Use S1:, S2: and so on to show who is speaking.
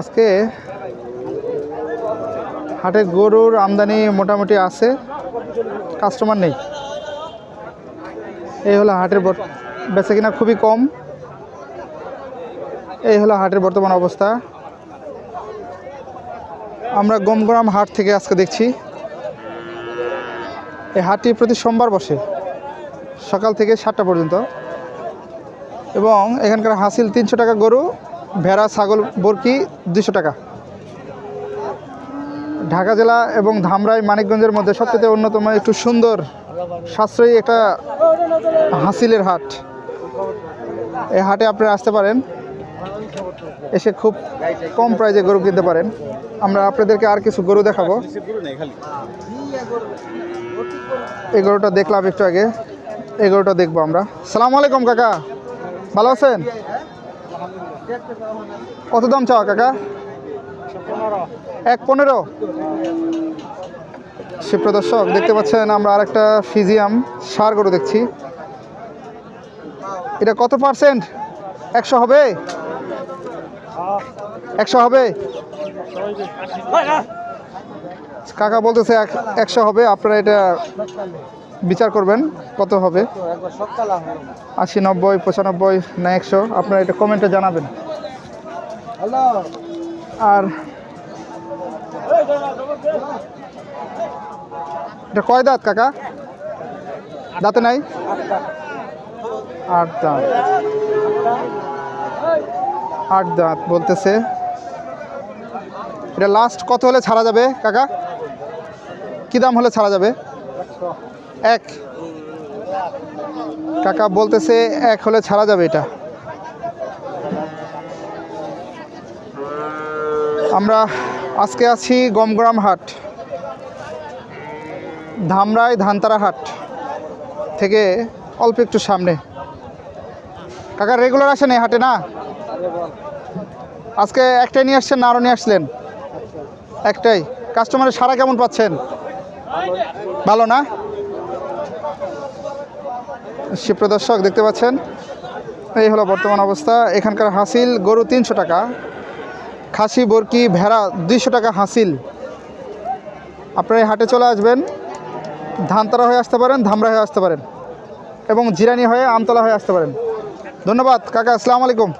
S1: আজকে হাটে গরুর আমদানি মোটামুটি আছে কাস্টমার নেই। এই হলো হাটের বেচা কিনা খুবই কম। এই হলো হাটের বর্তমান অবস্থা। আমরা গমগ্রাম হাট থেকে আজকে দেখছি। এই হাটটি প্রতি সোমবার বসে, সকাল থেকে সাতটা পর্যন্ত। এবং এখানকার হাসিল তিনশো টাকা গরু ভেড়া, ছাগল, বরকি দুশো টাকা। ঢাকা জেলা এবং ধামরাই মানিকগঞ্জের মধ্যে সবচেয়ে অন্যতম একটু সুন্দর, সাশ্রয়ী একটা হাসিলের হাট। এই হাটে আপনারা আসতে পারেন, এসে খুব কম প্রাইজে গরু কিনতে পারেন। আমরা আপনাদেরকে আর কিছু গরু দেখাবো। এই গরুটা দেখলাম একটু আগে, এই গরুটা দেখব আমরা। সালাম আলাইকুম, কাকা। ভালো আছেন? কত দাম চাওয়া কাকা? এক পনেরো? সুপ্রদর্শক দেখতে পাচ্ছেন আমরা আরেকটা ফিজিয়াম সার গরু দেখছি। এটা কত পার্সেন্ট? একশো হবে? একশো হবে? কাকা বলতেছে এক- একশো হবে আপনারা এটা বিচার করবেন, কত হবে? আশি, নব্বই, পঁচানব্বই, না একশো, আপনারা এটা কমেন্টে জানাবেন। আর এটা কয় দাঁত, কাকা? দাঁতে নাই? আট দাঁত। আট দাঁত বলতেছে। এটা লাস্ট কত হলে ছাড়া যাবে, কাকা? কি দাম হলে ছাড়া যাবে? এক। কাকা বলতেছে এক হলে ছাড়া যাবে এটা। আমরা আজকে আছি গমগ্রাম হাট ধামরায় ধানতারা হাট থেকে অল্প একটু সামনে। কাকা রেগুলার আসেন এই হাটে না? আজকে একটাই নিয়ে আসছেন না আরও নিয়ে আসলেন? একটাই। কাস্টমারের সারা কেমন পাচ্ছেন? ভালো না? সুপ্রদর্শক দেখতে পাচ্ছেন? এই হলো বর্তমান অবস্থা। এখানকার হাসিল, গরু তিনশো টাকা। খাসি, বরকি, ভেড়া দুইশো টাকা হাসিল। আপনারা এই হাটে চলে আসবেন। ধানতলা হয়ে আসতে পারেন, ধামরা হয়ে আসতে পারেন। এবং জিরানি হয়ে আমতলা হয়ে আসতে পারেন। ধন্যবাদ। কাকা, আসসালামু আলাইকুম।